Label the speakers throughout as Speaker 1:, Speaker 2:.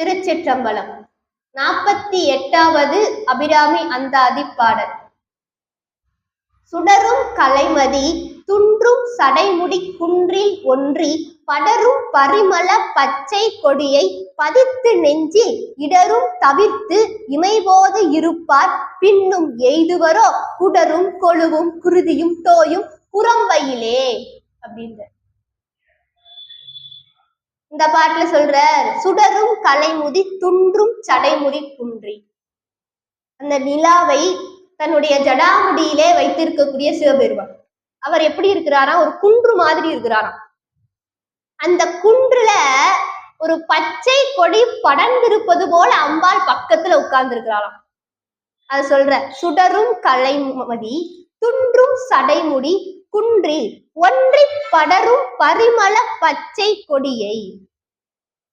Speaker 1: திருச்சிற்றம்பலம் நாற்பத்தி எட்டாவது அபிராமி அந்தாதி பாடல் சுடரும் கலைமதி துன்றும் சடைமுடி குன்றில் ஒன்றி படரும் பரிமள பச்சை கொடியை பதித்து நெஞ்சி இடரும் தவிர்த்து இமைபோது இருப்பார் பின்னும் எய்துவரோ குடரும் கொழுவும் குருதியும் தோயும் புறம்பையிலே அப்படின்ற இந்த பாட்டுல சொல்ற சுடரும் கலைமுதி துன்றும் சடைமுடி குன்றி அந்த நிலாவை தன்னுடைய ஜடாமுடியிலே வைத்திருக்கக்கூடிய சிவபெருமான் அவர் எப்படி இருக்கிறாரா ஒரு குன்று மாதிரி இருக்கிறாராம் அந்த குன்றுல ஒரு பச்சை கொடி படர்ந்திருப்பது போல அம்பாள் பக்கத்துல உட்கார்ந்து இருக்கிறாராம் அது சொல்ற சுடரும் கலைமதி துன்றும் சடைமுடி குன்றில் ஒன்றி படரும் பரிமள பச்சை கொடியை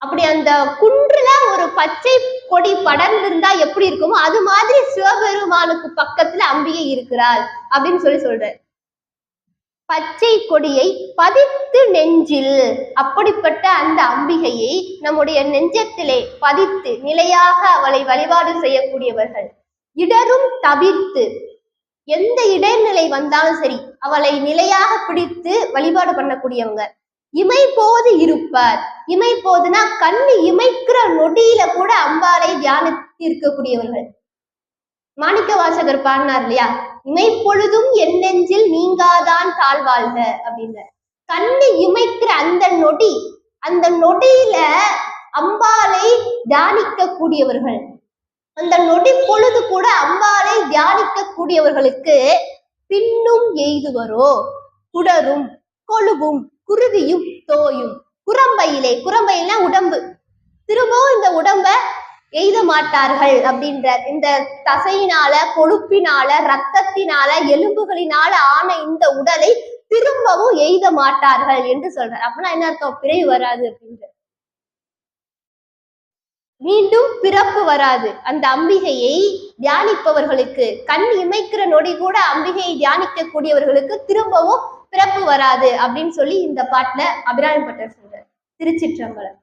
Speaker 1: அப்படி அந்த குன்றுல ஒரு பச்சை கொடி படர்ந்திருந்தா எப்படி இருக்குமோ அது மாதிரி சிவபெருமானுக்கு பக்கத்துல அம்பிகை இருக்கிறாள் அப்படின்னு சொல்லி சொல்ற பச்சை கொடியை பதித்து நெஞ்சில் அப்படிப்பட்ட அந்த அம்பிகையை நம்முடைய நெஞ்சத்திலே பதித்து நிலையாக அவளை வழிபாடு செய்யக்கூடியவர்கள் இடரும் தவிர்த்து எந்த இடைநிலை வந்தாலும் சரி அவளை நிலையாக பிடித்து வழிபாடு பண்ணக்கூடியவங்க இமை போது இருப்பார் இமை போதுன்னா கண்ணு இமைக்கிற நொடியில கூட அம்பாலை தியானித்து இருக்கக்கூடியவர்கள் மாணிக்க வாசகர் பாடினார் இல்லையா இமை பொழுதும் என் நெஞ்சில் நீங்காதான் தாழ்வாழ்க அப்படின்னு கண்ணு இமைக்கிற அந்த நொடி அந்த நொடியில அம்பாலை தியானிக்க கூடியவர்கள் அந்த நொடி பொழுது கூட அம்பாலை தியானிக்க கூடியவர்களுக்கு பின்னும் வரோ குடரும் கொழுவும் குருதியும் தோயும் குரம்பையிலே குரம்பையில உடம்பு திரும்பவும் இந்த உடம்ப எய்த மாட்டார்கள் அப்படின்ற இந்த தசையினால கொழுப்பினால ரத்தத்தினால எலும்புகளினால ஆன இந்த உடலை திரும்பவும் எய்த மாட்டார்கள் என்று சொல்றார் அப்படின்னா என்ன அர்த்தம் பிறை வராது அப்படின்ற மீண்டும் பிறப்பு வராது அந்த அம்பிகையை தியானிப்பவர்களுக்கு கண் இமைக்கிற நொடி கூட அம்பிகையை தியானிக்க கூடியவர்களுக்கு திரும்பவும் பிறப்பு வராது அப்படின்னு சொல்லி இந்த பாட்டுல அபிராமிப்பட்டர் பட்டர் சொல்றார் திருச்சிற்றம்பலம்